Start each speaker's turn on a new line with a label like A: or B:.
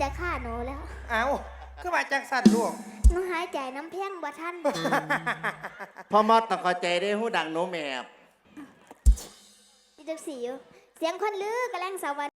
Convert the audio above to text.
A: จะฆ่าหนูแล้ว
B: เอาคือมาจากสันลูก
A: หนูหายใจน้ำเพียงบ่ทัน
C: พ่อมอดต้องเข้าใจได้หูดังโนแมบ
A: อีจักสีอยู่เสียงคนลือกระแลงสวัส